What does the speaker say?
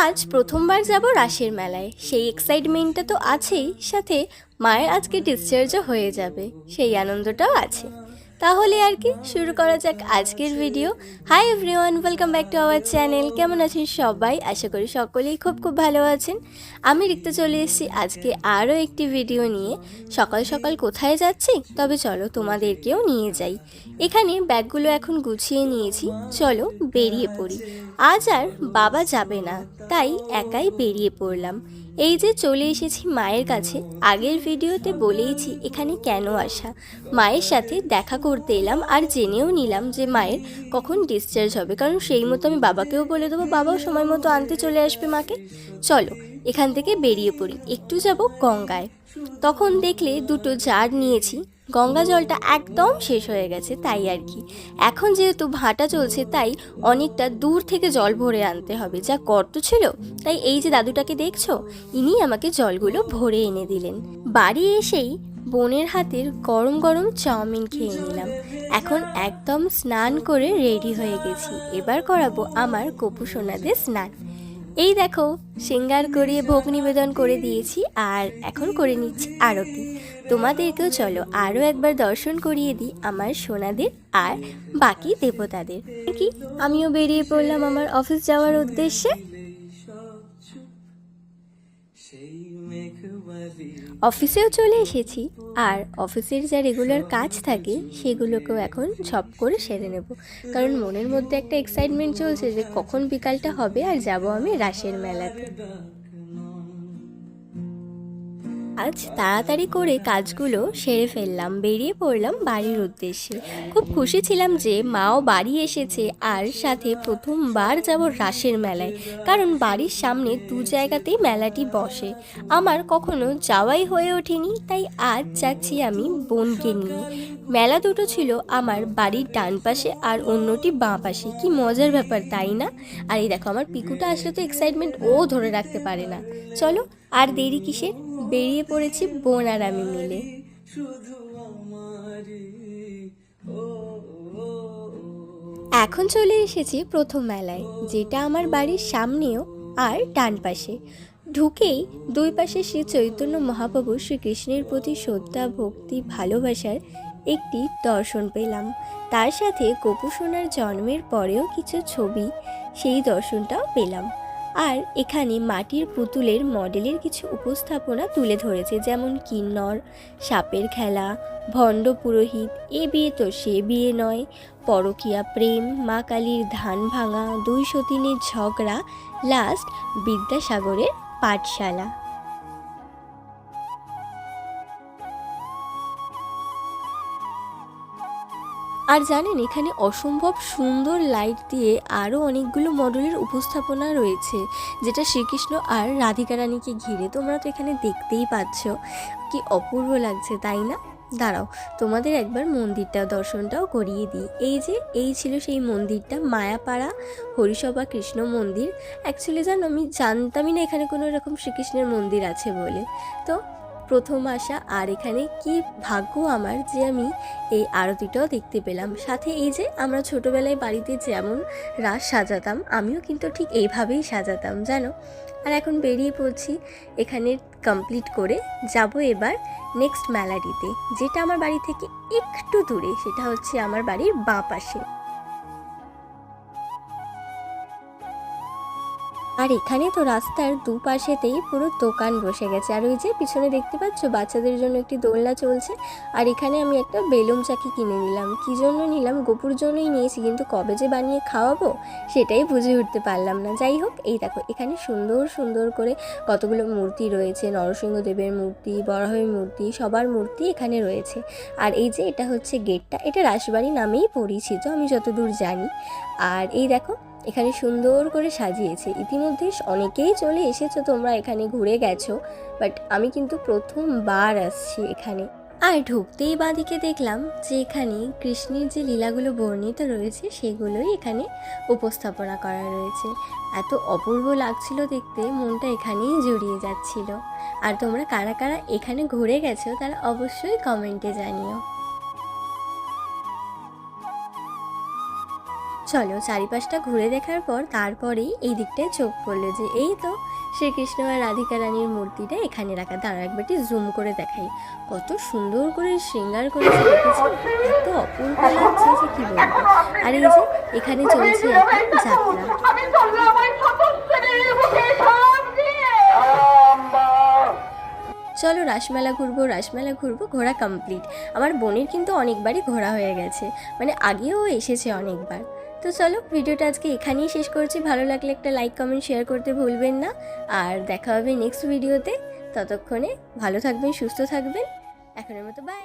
আজ প্রথমবার যাব রাসের মেলায়। সেই এক্সাইটমেন্টটা তো আছেই, সাথে মায়ের আজকে ডিসচার্জও হয়ে যাবে। সেই আনন্দটাও আছে। তাহলে আর কি, শুরু করা যাক আজকের video hi everyone welcome back to our channel কেমন আছেন সবাই? আশা করি সকলেই খুব খুব ভালো আছেন। আমি লিখতে চলে এসেছি আজকে আরও একটি ভিডিও নিয়ে। সকাল সকাল কোথায় যাচ্ছি? তবে চলো তোমাদেরকেও নিয়ে যাই। এখানে ব্যাগগুলো এখন গুছিয়ে নিয়েছি। চলো বেরিয়ে পড়ি। আজ আর বাবা যাবে না। তাই একাই বেরিয়ে পড়লাম। এই যে চলে এসেছি মায়ের কাছে, আগের ভিডিওতে বলেইছি এখানে কেন আসা। মায়ের সাথে দেখা করতে এলাম আর জেনেও নিলাম যে মায়ের কখন ডিসচার্জ হবে। কারণ সেই মতো আমি বাবাকেও বলে দেবো, বাবাও সময় মতো আনতে চলে আসবে মাকে। চলো, এখান থেকে বেরিয়ে পড়ি। একটু যাব গঙ্গায়। তখন দেখলে দুটো জার নিয়েছি। গঙ্গা জলটা একদম শেষ হয়ে গেছে, তাই আর কি। এখন যেহেতু ভাটা চলছে, তাই অনেকটা দূর থেকে জল ভরে আনতে হবে। যা গর্ত ছিল, তাই এই যে দাদুটাকে দেখছ, ইনি আমাকে জলগুলো ভরে এনে দিলেন। বাড়ি এসেই বোনের হাতের গরম গরম চাউমিন খেয়ে নিলাম। এখন একদম স্নান করে রেডি হয়ে গেছি। এবার করাবো আমার কপু সোনাদের স্নান। এই দেখো, সিঙ্গার করিয়ে ভোগ নিবেদন করে দিয়েছি, আর এখন করে নিচ্ছি আরতি। তোমাদেরকেও চলো আরও একবার দর্শন করিয়ে দিই আমার সোনাদের আর বাকি দেবতাদের। কি? আমিও বেরিয়ে পড়লাম আমার অফিস যাওয়ার উদ্দেশ্যে। অফিসেও চলে এসেছি। আর অফিসের যা রেগুলার কাজ থাকে, সেগুলোকেও এখন ঝপ করে সেরে নেব। কারণ মনের মধ্যে একটা এক্সাইটমেন্ট চলছে যে কখন বিকালটা হবে আর যাব আমি রাসের মেলাতে। আজ তাড়াতাড়ি করে কাজগুলো সেরে ফেললাম, বেরিয়ে পড়লাম বাড়ির উদ্দেশ্যে। খুব খুশি ছিলাম যে মাও বাড়ি এসেছে আর সাথে প্রথমবার যাব রাসের মেলায়, কারণ বাড়ির সামনে দু জায়গাতেই মেলাটি বসে। আমার কখনো যাওয়াই হয়ে ওঠেনি, তাই আজ যাচ্ছি আমি বোনকে নিয়ে। মেলা দুটো ছিল আমার বাড়ির ডান পাশে আর অন্যটি বাঁ পাশে। কি মজার ব্যাপার, তাই না? আর এই দেখো, আমার পিকুটা আসলে তো এক্সাইটমেন্ট ও ধরে রাখতে পারে না। চলো আর দেরি কিসের বেরিয়ে পড়েছি বোন আর আমি মিলে। এখন চলে এসেছি প্রথম মেলায়, যেটা আমার বাড়ির সামনেও আর ডান পাশে। ঢুকেই দুই পাশে শ্রী চৈতন্য মহাপ্রভু শ্রীকৃষ্ণের প্রতি শ্রদ্ধা, ভক্তি, ভালোবাসার একটি দর্শন পেলাম। তার সাথে গোপু সোনার জন্মের পরেও কিছু ছবি সেই দর্শনটাও পেলাম। আর এখানে মাটির পুতুলের মডেলের কিছু উপস্থাপনা তুলে ধরেছে, যেমন কিন্নর, সাপের খেলা, ভণ্ড পুরোহিত, এ বিয়ে তো সে বিয়ে নয়। পরকিয়া প্রেম, মা কালীর ধান ভাঙা, দুই সতীনের ঝগড়া, লাস্ট বিদ্যাসাগরের পাঠশালা। আর জানেন, এখানে অসম্ভব সুন্দর লাইট দিয়ে আরও অনেকগুলো মডেলের উপস্থাপনা রয়েছে, যেটা শ্রীকৃষ্ণ আর রাধিকা রানীকে ঘিরে। তোমরা তো এখানে দেখতেই পাচ্ছ, কি অপূর্ব লাগছে, তাই না? দাঁড়াও, তোমাদের একবার মন্দিরটা, দর্শনটাও করিয়ে দিই। এই যে, এই ছিল সেই মন্দিরটা, মায়াপাড়া হরিসভা কৃষ্ণ মন্দির। অ্যাকচুয়ালি জানো, আমি জানতামই না এখানে কোনো রকম শ্রীকৃষ্ণের মন্দির আছে বলে। তো প্রথম আসা, আর এখানে কি ভাগ্য আমার যে আমি এই আরতিটাও দেখতে পেলাম। সাথে এই যে আমরা ছোটোবেলায় বাড়িতে যেমন রাস সাজাতাম, আমিও কিন্তু ঠিক এইভাবেই সাজাতাম, জানো? আর এখন বেরিয়ে পড়ছি এখানে কমপ্লিট করে। যাব এবার নেক্সট মেলাটিতে, যেটা আমার বাড়ি থেকে একটু দূরে, সেটা হচ্ছে আমার বাড়ির বাঁ পাশে। আর এখানে তো রাস্তার দুপাশেতেই পুরো দোকান বসে গেছে। আর ওই যে পিছনে দেখতে পাচ্ছ, বাচ্চাদের জন্য একটি দোলনা চলছে। আর এখানে আমি একটা বেলুম চাকি কিনে নিলাম। কী জন্য নিলাম? গোপুর জন্যই নিয়েছি, কিন্তু কবে যে বানিয়ে খাওয়াবো সেটাই বুঝে উঠতে পারলাম না। যাই হোক, এই দেখো, এখানে সুন্দর সুন্দর করে কতগুলো মূর্তি রয়েছে। নরসিংহদেবের মূর্তি বরাহের মূর্তি, সবার মূর্তি এখানে রয়েছে। আর এই যে এটা হচ্ছে গেটটা, এটা রাসবাড়ি নামেই পরিচিত, আমি যতদূর জানি। আর এই দেখো এখানে সুন্দর করে সাজিয়েছে। ইতিমধ্যে অনেকেই চলে এসেছ, তোমরা এখানে ঘুরে গেছো, বাট আমি কিন্তু প্রথমবার আসছি এখানে। আর ঢুকতেই বাঁদিকে দেখলাম যে এখানে কৃষ্ণের যে লীলাগুলো বর্ণিত রয়েছে, সেগুলোই এখানে উপস্থাপনা করা রয়েছে। এত অপূর্ব লাগছিল দেখতে, মনটা এখানেই জড়িয়ে যাচ্ছিল। আর তোমরা কারা কারা এখানে ঘুরে গেছো, তারা অবশ্যই কমেন্টে জানিও। চলো চারিপাশটা ঘুরে দেখার পর তারপরেই এই দিকটায় চোখ পড়ল যে এই তো শ্রীকৃষ্ণ আর রাধিকা রানীর মূর্তিটা এখানে রাখা। দাঁড়া একবারটি জুম করে দেখাই। কত সুন্দর করে শৃঙ্গার করে এত অপূর্ব লাগছে যে কি বলব। আর এই যে এখানে চলছে যাত্রা। চলো রাসমেলা ঘুরবো রাসমেলা ঘুরবো, ঘোরা কমপ্লিট আমার বোনের কিন্তু অনেকবারই ঘোরা হয়ে গেছে। মানে আগেও এসেছে অনেকবার। তো চলো ভিডিওটা আজকে এখানেই শেষ করছি। ভালো লাগলে একটা লাইক কমেন্ট শেয়ার করতে ভুলবেন না। আর দেখা হবে নেক্সট ভিডিওতে ততক্ষণে ভালো থাকবেন, সুস্থ থাকবেন। এখনের মতো বাই